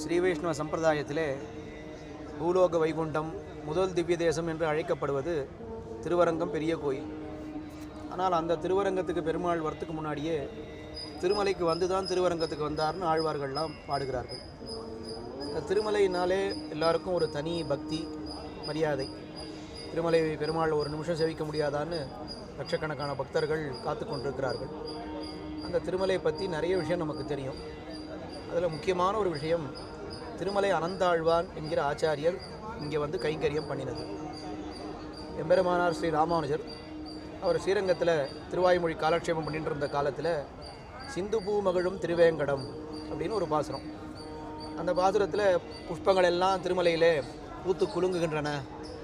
ஸ்ரீ வைஷ்ணவ சம்பிரதாயத்திலே பூலோக வைகுண்டம் முதல் திவ்ய தேசம் என்று அழைக்கப்படுவது திருவரங்கம் பெரிய கோயில். ஆனால் அந்த திருவரங்கத்துக்கு பெருமாள் வரத்துக்கு முன்னாடியே திருமலைக்கு வந்து தான் திருவரங்கத்துக்கு வந்தார்னு ஆழ்வார்கள்லாம் பாடுகிறார்கள். இந்த திருமலையினாலே எல்லாருக்கும் ஒரு தனி பக்தி மரியாதை. திருமலை பெருமாள் ஒரு நிமிஷம் சேவிக்க முடியாதான்னு லட்சக்கணக்கான பக்தர்கள் காத்து கொண்டிருக்கிறார்கள். அந்த திருமலை பற்றி நிறைய விஷயம் நமக்கு தெரியும். அதில் முக்கியமான ஒரு விஷயம் திருமலை அனந்தாழ்வான் என்கிற ஆச்சாரியர் இங்கே வந்து கைங்கரியம் பண்ணினது. எம்பெருமானார் ஸ்ரீ ராமானுஜர் அவர் ஸ்ரீரங்கத்தில் திருவாய்மொழி காலக்ஷேபம் பண்ணிட்டு இருந்த காலத்தில் சிந்து பூ மகிழும் திருவேங்கடம் அப்படின்னு ஒரு பாசுரம். அந்த பாசுரத்தில் புஷ்பங்கள் எல்லாம் திருமலையிலே பூத்து குலுங்குகின்றன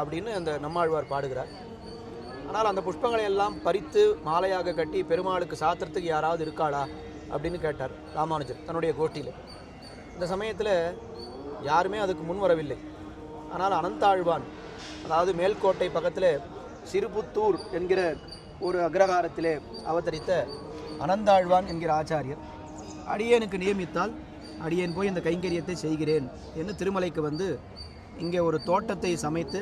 அப்படின்னு அந்த நம்மாழ்வார் பாடுகிறார். ஆனால் அந்த புஷ்பங்களை எல்லாம் பறித்து மாலையாக கட்டி பெருமாளுக்கு சாத்திரத்துக்கு யாராவது இருக்காளா அப்படின்னு கேட்டார் ராமானுஜர் தன்னுடைய கோஷ்டியில் இந்த சமயத்தில் யாருமே அதுக்கு முன் வரவில்லை. ஆனால் அனந்தாழ்வான் அதாவது மேல்கோட்டை பக்கத்தில் சிறுபுத்தூர் என்கிற ஒரு அக்ரகாரத்திலே அவதரித்த அனந்தாழ்வான் என்கிற ஆச்சாரியர் அடியேனுக்கு நியமித்தால் அடியேன் போய் இந்த கைங்கரியத்தை செய்கிறேன் என்று திருமலைக்கு வந்து இங்கே ஒரு தோட்டத்தை சமைத்து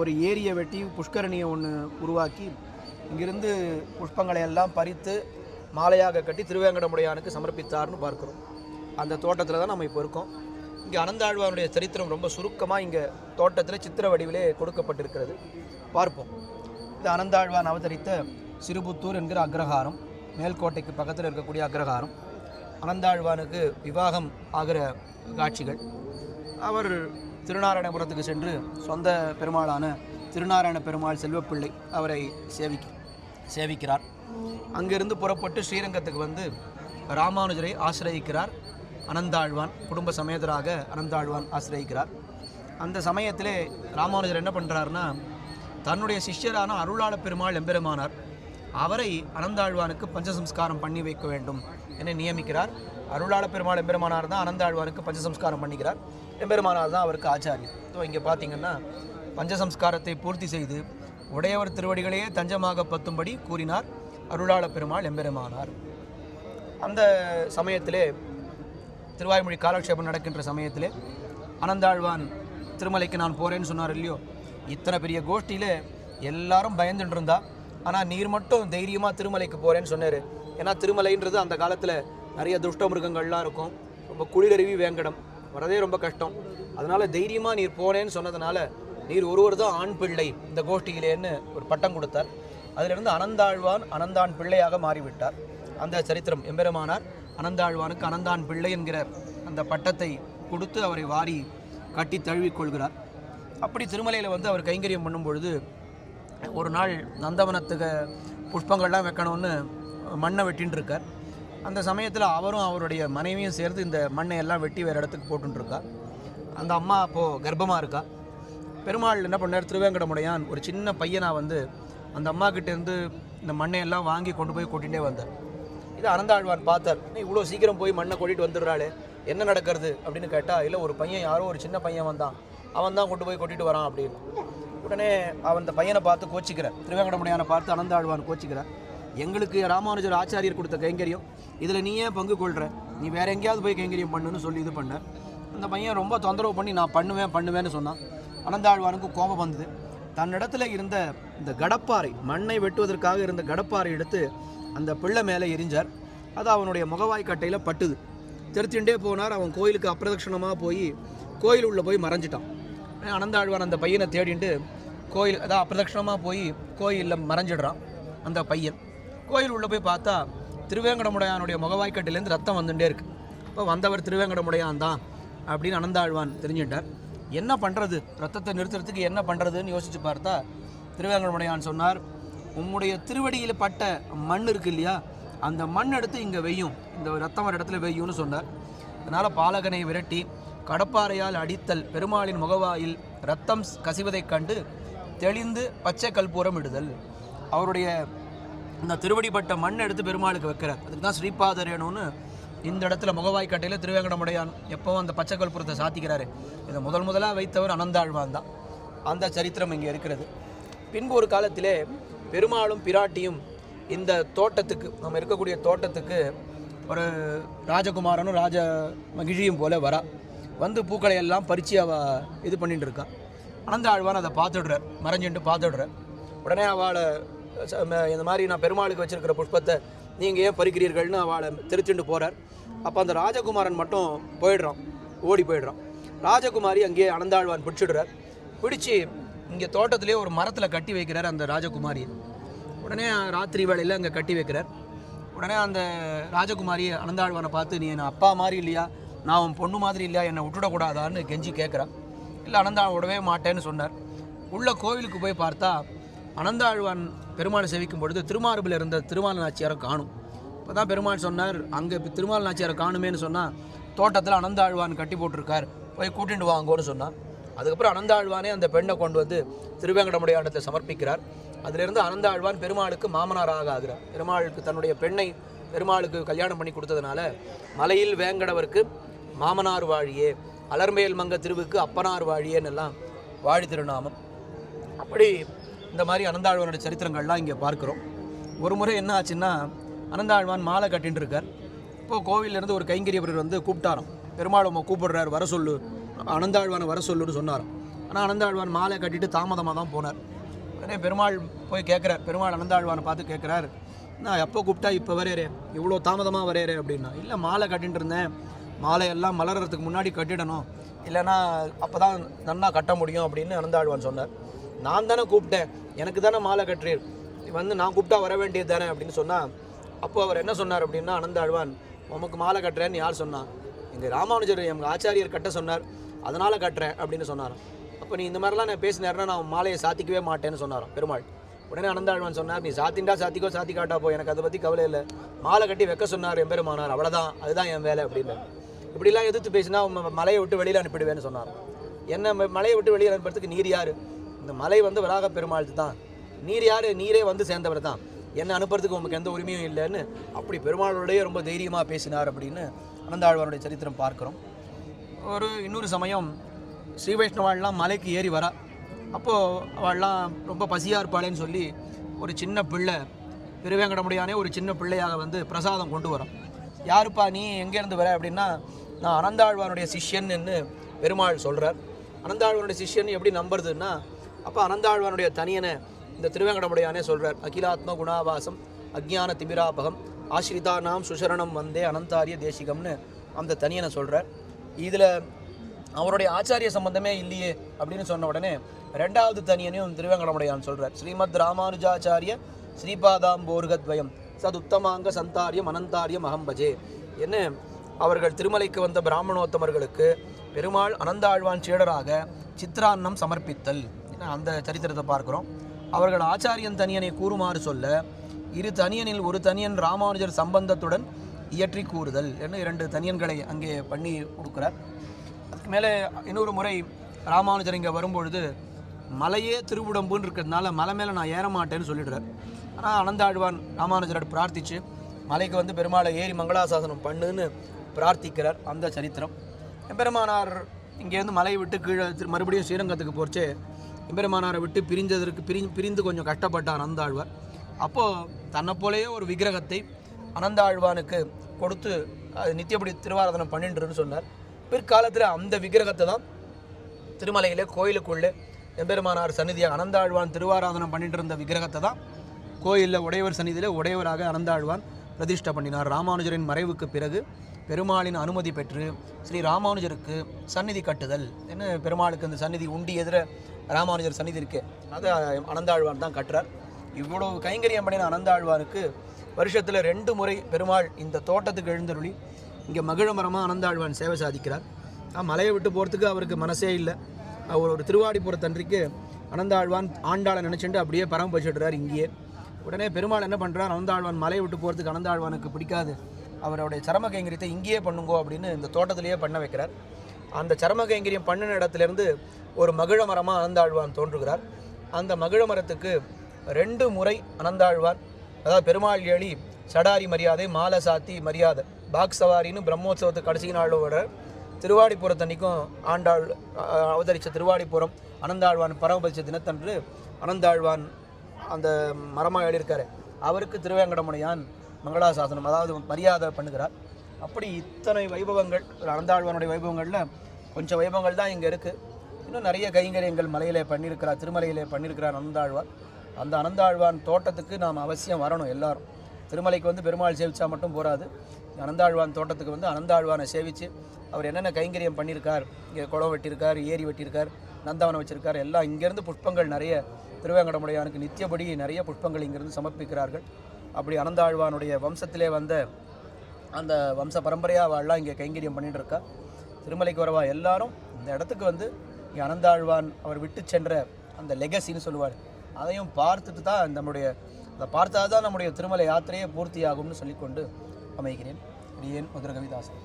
ஒரு ஏரியை வெட்டி புஷ்கரணியை ஒன்று உருவாக்கி இங்கிருந்து புஷ்பங்களை எல்லாம் பறித்து மாலையாக கட்டி திருவேங்கடமுடையானுக்கு சமர்ப்பித்தார்னு பார்க்குறோம். அந்த தோட்டத்தில் தான் நம்ம இப்போ இருக்கோம். இங்கே அனந்தாழ்வானுடைய சரித்திரம் ரொம்ப சுருக்கமாக இங்கே தோட்டத்தில் சித்திர வடிவிலே கொடுக்கப்பட்டிருக்கிறது. பார்ப்போம். இது அனந்தாழ்வான் அவதரித்த சிறுபுத்தூர் என்கிற அக்ரஹாரம். மேல்கோட்டைக்கு பக்கத்தில் இருக்கக்கூடிய அக்ரஹாரம். அனந்தாழ்வானுக்கு விவாகம் ஆகிற காட்சிகள். அவர் திருநாராயணபுரத்துக்கு சென்று சொந்த பெருமாளான திருநாராயண பெருமாள் செல்வப்பிள்ளை அவரை சேவிக்க சேவிக்கிறார். அங்கிருந்து புறப்பட்டு ஸ்ரீரங்கத்துக்கு வந்து ராமானுஜரை ஆசிரயிக்கிறார். அனந்தாழ்வான் குடும்ப சமேதராக அனந்தாழ்வான் ஆசிரியிக்கிறார் அந்த சமயத்திலே ராமானுஜர் என்ன பண்ணுறாருன்னா தன்னுடைய சிஷ்யரான அருளாள பெருமாள் எம்பெருமானார் அவரை அனந்தாழ்வானுக்கு பஞ்சசம்ஸ்காரம் பண்ணி வைக்க வேண்டும் என நியமிக்கிறார். அருளாள பெருமாள் எம்பெருமானார் தான் அனந்தாழ்வானுக்கு பஞ்சசம்ஸ்காரம் பண்ணிக்கிறார். எம்பெருமானார் தான் அவருக்கு ஆச்சாரியம். ஸோ இங்கே பார்த்தீங்கன்னா பஞ்சசம்ஸ்காரத்தை பூர்த்தி செய்து உடையவர் திருவடிகளையே தஞ்சமாக பத்தும்படி கூறினார் அருளாள பெருமாள் எம்பெருமானார். அந்த சமயத்திலே திருவாய்மொழி காலக்ஷேபம் நடக்கின்ற சமயத்தில் அனந்தாழ்வான் திருமலைக்கு நான் போகிறேன்னு சொன்னார் இல்லையோ? இத்தனை பெரிய கோஷ்டியில் எல்லாரும் பயந்துட்டு இருந்தா ஆனால் நீர் மட்டும் தைரியமாக திருமலைக்கு போகிறேன்னு சொன்னார். ஏன்னா திருமலைன்றது அந்த காலத்தில் நிறைய துஷ்ட மிருகங்கள்லாம் இருக்கும். ரொம்ப குளிரருவி வேங்கடம். வரதே ரொம்ப கஷ்டம். அதனால் தைரியமாக நீர் போனேன்னு சொன்னதுனால நீர் ஒருவர் தான் ஆண் பிள்ளை இந்த கோஷ்டியிலேன்னு ஒரு பட்டம் கொடுத்தார். அதிலிருந்து அனந்தாழ்வான் அனந்தான் பிள்ளையாக மாறிவிட்டார். அந்த சரித்திரம் எம்பெருமானார் அனந்தாழ்வானுக்கு அனந்தான் பிள்ளை என்கிற அந்த பட்டத்தை கொடுத்து அவரை வாரி கட்டி தழுவி கொள்கிறார். அப்படி திருமலையில் வந்து அவர் கைங்கரியம் பண்ணும் பொழுது ஒரு நாள் நந்தவனத்துக்கு புஷ்பங்கள்லாம் வைக்கணும்னு மண்ணை வெட்டின்னு அந்த சமயத்தில் அவரும் அவருடைய மனைவியும் சேர்ந்து இந்த மண்ணை எல்லாம் வெட்டி வேறு இடத்துக்கு போட்டுன்னு அந்த அம்மா அப்போது கர்ப்பமாக இருக்கா. பெருமாள் என்ன பண்ணார்? திருவேங்கடமுடையான் ஒரு சின்ன பையனாக வந்து அந்த அம்மா கிட்டேருந்து இந்த மண்ணை எல்லாம் வாங்கி கொண்டு போய் கொட்டிகிட்டே வந்தார். இது அனந்தாழ்வான் பார்த்தார். இவ்வளோ சீக்கிரம் போய் மண்ணை கொட்டிட்டு வந்துடுறாளே. என்ன நடக்கிறது? அப்படின்னு கேட்டால் இல்லை ஒரு பையன் யாரோ ஒரு சின்ன பையன் வந்தான். அவன் தான் கொண்டு போய் கொட்டிட்டு வரான் அப்படின்னு. உடனே அவன் அந்த பையனை பார்த்து கோச்சிக்கிறார். திருவேங்கடமுடையானை பார்த்து அனந்தாழ்வான் கோச்சிக்கிறார். எங்களுக்கு ராமானுஜர் ஆச்சாரியர் கொடுத்த கைங்கரியம் இதில் நீ ஏன் பங்கு கொள்கிற நீ வேற எங்கேயாவது போய் கைங்கரியம் பண்ணுன்னு சொல்லி இது பண்ண. அந்த பையன் ரொம்ப தொந்தரவு பண்ணி நான் பண்ணுவேன் பண்ணுவேன்னு சொன்னான். அனந்தாழ்வானுக்கு கோபம் வந்தது. தன்னிடத்துல இருந்த இந்த கடப்பாறை மண்ணை வெட்டுவதற்காக இருந்த கடப்பாறை எடுத்து அந்த பிள்ளை மேலே எரிஞ்சார். அது அவனுடைய முகவாய் கட்டையில் பட்டுது. தெரிச்சுட்டே போனார். அவன் கோயிலுக்கு அப்பிரதட்சணமாக போய் கோயில் உள்ளே போய் மறைஞ்சிட்டான். அனந்தாழ்வான் அந்த பையனை தேடிட்டு கோயில் அதான் அப்பிரதட்சணமாக போய் கோயிலில் மறைஞ்சிடுறான் அந்த பையன். கோயில் உள்ளே போய் பார்த்தா திருவேங்கடமுடையானுடைய முகவாய்க்கட்டிலேருந்து ரத்தம் வந்துட்டே இருக்கு. இப்போ வந்தவர் திருவேங்கடமுடையான் தான் அப்படின்னு அனந்தாழ்வான் தெரிஞ்சுட்டார். என்ன பண்ணுறது ரத்தத்தை நிறுத்துறதுக்கு என்ன பண்ணுறதுன்னு யோசித்து பார்த்தா திருவேங்கடமுடையான் சொன்னார் உம்முடைய திருவடியில் பட்ட மண் இருக்கு இல்லையா? அந்த மண் எடுத்து இங்கே வெய்யும். இந்த ரத்தம் வர இடத்துல வெய்யும்னு சொன்னார். அதனால் பாலகனை விரட்டி கடப்பாறையால் அடித்தல் பெருமாளின் முகவாயில் ரத்தம் கசிவதைக் கண்டு தெளிந்து பச்சை கல்பூரம் இடுதல். அவருடைய இந்த திருவடிப்பட்ட மண் எடுத்து பெருமாளுக்கு வைக்கிறார். அதுக்கு தான் ஸ்ரீபாதரேணுன்னு இந்த இடத்துல முகவாய் கட்டையில் திருவேங்கடமுடையான் எப்பவும் அந்த பச்சை கல்புரத்தை சாத்திக்கிறாரு. இதை முதல் முதலாக வைத்தவர் அனந்தாழ்வான் தான். அந்த சரித்திரம் இங்கே இருக்கிறது. பின்பு ஒரு காலத்திலே பெருமாளும் பிராட்டியும் இந்த தோட்டத்துக்கு நம்ம இருக்கக்கூடிய தோட்டத்துக்கு ஒரு ராஜகுமாரனும் ராஜ மகிழியும் போல வரா. வந்து பூக்களை எல்லாம் பறித்து அவ இது பண்ணிட்டு இருக்கா. ஆழ்வான் அதை பார்த்துடுறார் மறைஞ்சுட்டு பார்த்துடுறார். உடனே அவளை இந்த மாதிரி நான் பெருமாளுக்கு வச்சுருக்கிற புஷ்பத்தை நீங்கள் ஏன் பறிக்கிறீர்கள்னு அவளை தெரிச்சுட்டு போகிறார் அப்போ அந்த ராஜகுமாரன் மட்டும் போயிடுறான் ஓடி போயிடுறான். ராஜகுமாரி அங்கேயே அனந்தாழ்வான் பிடிச்சிடுறார். பிடிச்சி இங்கே தோட்டத்திலே ஒரு மரத்தில் கட்டி வைக்கிறார் அந்த ராஜகுமாரி. உடனே ராத்திரி வேளையில் அங்கே கட்டி வைக்கிறார். உடனே அந்த ராஜகுமாரி அனந்தாழ்வானை பார்த்து நீ என் அப்பா மாதிரி இல்லையா? நான் உன் பொண்ணு மாதிரி இல்லையா? என்னை விட்டுடக்கூடாதான்னு கெஞ்சி கேட்குறான் இல்லை அனந்தாழ்வான் விடவே மாட்டேன்னு சொன்னார். உள்ள கோவிலுக்கு போய் பார்த்தா அனந்தாழ்வான் பெருமாள் சேவிக்கும் பொழுது திருமார்பில் இருந்த திருமால் நாச்சியாரை காணும். இப்போ தான் பெருமாள் சொன்னார் அங்கே இப்போ திருமால் நாச்சியாரை காணுமேன்னு சொன்னால் தோட்டத்தில் அனந்தாழ்வான் கட்டி போட்டிருக்கார். போய் கூட்டிட்டு வாங்கோன்னு சொன்னான். அதுக்கப்புறம் அனந்தாழ்வானே அந்த பெண்ணை கொண்டு வந்து திருவேங்கடமுடையாண்டத்தை சமர்ப்பிக்கிறார். அதிலிருந்து அனந்தாழ்வான் பெருமாளுக்கு மாமனாராக ஆகிறார் பெருமாளுக்கு தன்னுடைய பெண்ணை பெருமாளுக்கு கல்யாணம் பண்ணி கொடுத்ததுனால மலையில் வேங்கடவருக்கு மாமனார் வாழியே அலர்மேல் மங்க திருவுக்கு அப்பனார் வாழியேன்னு எல்லாம் வாழி திருநாமம். அப்படி இந்த மாதிரி அனந்தாழ்வானோட சரித்திரங்கள்லாம் இங்கே பார்க்குறோம். ஒரு முறை என்ன ஆச்சுன்னா அனந்தாழ்வான் மாலை கட்டின்னு இருக்கார். இப்போது கோவிலேருந்து ஒரு கைங்கரியவர் வந்து கூப்பிட்டாராம். பெருமாள் உம்மை கூப்பிடுறார் வர சொல்லு. அனந்தாழ்வானை வர சொல்லுன்னு சொன்னார். ஆனால் அனந்தாழ்வான் மாலை கட்டிட்டு தாமதமாக தான் போனார். உடனே பெருமாள் போய் கேட்குறார். பெருமாள் அனந்தாழ்வானை பார்த்து கேட்குறார் நான் எப்போ கூப்பிட்டா இப்போ வரையறே? இவ்வளோ தாமதமாக வரையறே? அப்படின்னா இல்லை மாலை கட்டிட்டு இருந்தேன். மாலையெல்லாம் மலர்றதுக்கு முன்னாடி கட்டிடணும். இல்லைன்னா அப்போ தான் நன்னா கட்ட முடியும் அப்படின்னு அனந்தாழ்வான் சொன்னார். நான் தானே கூப்பிட்டேன். எனக்கு தானே மாலை கட்டுறீர். வந்து நான் கூப்பிட்டா வர வேண்டியது தானே? அப்படின்னு சொன்னால் அப்போ அவர் என்ன சொன்னார் அப்படின்னா அனந்தாழ்வான் உமக்கு மாலை கட்டுறேன்னு யார் சொன்னான் எங்கள் ராமானுஜர் எங்கள் ஆச்சாரியர் கட்ட சொன்னார். அதனால் கட்டுறேன் அப்படின்னு சொன்னாராம். அப்போ நீ இந்த மாதிரிலாம் நான் பேசினேன்னா நான் மாலையை சாத்திக்கவே மாட்டேன்னு சொன்னாராம். பெருமாள் உடனே அனந்தாழ்வான் சொன்னார் நீ சாத்தின்டா சாத்திக்கோ சாத்தி காட்டா போ எனக்கு அதை பற்றி கவலை இல்லை. மாலை கட்டி வைக்க சொன்னார் எம்பெருமானார் அவ்வளோதான் அதுதான் என் வேலை அப்படின்னு. இப்படிலாம் எதிர்த்து பேசினா மலையை விட்டு வெளியில் அனுப்பிடுவேன்னு சொன்னார் என்ன மலையை விட்டு வெளியில் அனுப்புறதுக்கு நீர் யார்? இந்த மலை வந்து வராக பெருமாள் தான். நீர் யார்? நீரே வந்து சேர்ந்தவர் தான். என்ன அனுப்புறதுக்கு உங்களுக்கு எந்த உரிமையும் இல்லைன்னு அப்படி பெருமாளுடைய ரொம்ப தைரியமாக பேசினார் அப்படின்னு அனந்தாழ்வாருடைய சரித்திரம் பார்க்குறோம். ஒரு இன்னொரு சமயம் ஸ்ரீ வைஷ்ணவாள்லாம் மலைக்கு ஏறி வரா. அப்போது அவள்லாம் ரொம்ப பசியாக இருப்பாளேன்னு சொல்லி ஒரு சின்ன பிள்ளை திருவேங்கடமுடியானே ஒரு சின்ன பிள்ளையாக வந்து பிரசாதம் கொண்டு வரோம். யாருப்பா நீ? எங்கேருந்து வர? அப்படின்னா நான் அனந்தாழ்வானுடைய சிஷ்யன்னு பெருமாள் சொல்கிறார் அனந்தாழ்வானுடைய சிஷ்யன் எப்படி நம்புறதுன்னா அப்போ அனந்தாழ்வானுடைய தனியனை இந்த திருவேங்கடமுடையானே சொல்கிறார் அகிலாத்ம குணாவாசம் அஜ்ஞான திமிராபகம் ஆசிரிதானாம் சுசரணம் வந்தே அனந்தாரிய தேசிகம்னு அந்த தனியனை சொல்கிறார் இதில் அவருடைய ஆச்சாரிய சம்பந்தமே இல்லையே அப்படின்னு சொன்ன உடனே ரெண்டாவது தனியனையும் திருவேங்கடமுடையான் சொல்கிறார் ஸ்ரீமத் ராமானுஜாச்சாரிய ஸ்ரீபாதாம்போர்கத்வயம் சத் உத்தமாங்க சந்தாரியம் அனந்தாரியம் அகம்பஜே என்ன? அவர்கள் திருமலைக்கு வந்த பிராமணோத்தமர்களுக்கு பெருமாள் அனந்தாழ்வான் சீடராக சித்ரான்னம் சமர்ப்பித்தல். அந்த சரித்திரத்தை பார்க்குறோம். அவர்கள் ஆச்சாரியன் தனியனை கூறுமாறு சொல்ல இரு தனியனில் ஒரு தனியன் ராமானுஜர் சம்பந்தத்துடன் இயற்றி கூறுதல் என்று இரண்டு தனியன்களை அங்கே பண்ணி கொடுக்குறார். அதுக்கு மேலே இன்னொரு முறை ராமானுஜர் இங்கே வரும்பொழுது மலையே திருவுடம்புன்னு இருக்கிறதுனால மலை மேலே நான் ஏற மாட்டேன்னு சொல்லிடுறார். ஆனால் அனந்தாழ்வான் ராமானுஜரோட பிரார்த்திச்சு மலைக்கு வந்து பெருமாளை ஏறி மங்களாசாசனம் பண்ணுன்னு பிரார்த்திக்கிறார் அந்த சரித்திரம். எம்பெருமானார் இங்கேருந்து மலையை விட்டு கீழே மறுபடியும் ஸ்ரீரங்கத்துக்கு போச்சு எம்பெருமானாரை விட்டு பிரிஞ்சதற்கு பிரி பிரிந்து கொஞ்சம் கஷ்டப்பட்டார் அந்தாழ்வார் அப்போது தன்னை போலேயே ஒரு விக்கிரகத்தை அனந்தாழ்வானுக்கு கொடுத்து அது நித்தியப்படி திருவாராதனம் பண்ணின்றுன்னு சொன்னார். பிற்காலத்தில் அந்த விக்கிரகத்தை தான் திருமலையிலே கோயிலுக்குள்ளே எம்பெருமானார் சந்நிதியாக அனந்தாழ்வான் திருவாராதனம் பண்ணிட்டு இருந்த விக்கிரகத்தை தான் கோயிலில் உடையவர் சந்நிதியில் உடையவராக அனந்தாழ்வான் பிரதிஷ்டை பண்ணினார். ராமானுஜரின் மறைவுக்கு பிறகு பெருமாளின் அனுமதி பெற்று ஸ்ரீ ராமானுஜருக்கு சந்நிதி கட்டுதல். என்ன பெருமாளுக்கு அந்த சந்நிதி உண்டி எதிர ராமானுஜர் சந்நிதி இருக்கே அதை அனந்தாழ்வான் தான் கட்டுறார். இவ்வளவு கைங்கரியம் பண்ணின அனந்தாழ்வாருக்கு வருஷத்தில் ரெண்டு முறை பெருமாள் இந்த தோட்டத்துக்கு எழுந்தருளி இங்கே மகிழ மரமாக அனந்தாழ்வான் சேவை சாதிக்கிறார். மலையை விட்டு போகிறதுக்கு அவருக்கு மனசே இல்லை. அவர் ஒரு திருவாடிப்புறத்தன்றைக்கு அனந்தாழ்வான் ஆண்டாளை நினச்சிட்டு அப்படியே பரமபடிச்சிடுறார் இங்கேயே. உடனே பெருமாள் என்ன பண்ணுறார் அனந்தாழ்வான் மலையை விட்டு போகிறதுக்கு அனந்தாழ்வானுக்கு பிடிக்காது. அவருடைய சரம கைங்கரியத்தை இங்கேயே பண்ணுங்கோ அப்படின்னு இந்த தோட்டத்திலேயே பண்ண வைக்கிறார். அந்த சரம கைங்கரியம் பண்ணின இடத்துலேருந்து ஒரு மகிழ மரமாக அனந்தாழ்வான் தோன்றுகிறார். அந்த மகிழ மரத்துக்கு ரெண்டு முறை அனந்தாழ்வான் அதாவது பெருமாள் ஏழி சடாரி மரியாதை மாலை சாத்தி மரியாதை பாக் சவாரின்னு பிரம்மோத்சவத்து கடைசி நாளோட திருவாடிப்புறத்தன்னைக்கும் ஆண்டாள் அவதரித்த திருவாடிப்புறம் அனந்தாழ்வான் பரமபதிச்ச தினத்தன்று அனந்தாழ்வான் அந்த மரமாக எழுதியிருக்காரு அவருக்கு திருவேங்கடமுனையான் மங்களாசாசனம் அதாவது மரியாதை பண்ணுகிறார். அப்படி இத்தனை வைபவங்கள் அனந்தாழ்வானுடைய வைபவங்களில் கொஞ்சம் வைபவங்கள் தான் இங்கே இருக்குது இன்னும் நிறைய கைங்கரியங்கள் மலையிலே பண்ணியிருக்கிறார் திருமலையிலே பண்ணியிருக்கிறார் அனந்தாழ்வார். அந்த அனந்தாழ்வான் தோட்டத்துக்கு நாம் அவசியம் வரணும் எல்லாரும். திருமலைக்கு வந்து பெருமாள் சேவிச்சா மட்டும் போராது அனந்தாழ்வான் தோட்டத்துக்கு வந்து அனந்தாழ்வானை சேவித்து அவர் என்னென்ன கைங்கரியம் பண்ணியிருக்கார் இங்கே குளம் வெட்டியிருக்கார் ஏரி வெட்டியிருக்கார் நந்தவனம் வச்சிருக்கார் எல்லாம் இங்கேருந்து புஷ்பங்கள் நிறைய திருவேங்கடமுடையானுக்கு நித்தியபடி நிறைய புஷ்பங்கள் இங்கேருந்து சமர்ப்பிக்கிறார்கள். அப்படி அனந்தாழ்வானுடைய வம்சத்திலே வந்த அந்த வம்ச பரம்பரையாக அவள்லாம் இங்கே கைங்கரியம் பண்ணிட்டு இருக்கா திருமலைக்கு வரவா எல்லாரும் இந்த இடத்துக்கு வந்து இங்கே அனந்தாழ்வான் அவர் விட்டு சென்ற அந்த லெகசின்னு சொல்லுவார். அதையும் பார்த்துட்டு தான் நம்முடைய அதை பார்த்தா தான் நம்முடைய திருமலை யாத்திரையே பூர்த்தி ஆகும்னு சொல்லிக்கொண்டு அமைகிறேன். அடியேன் மதுரகவிதாசன்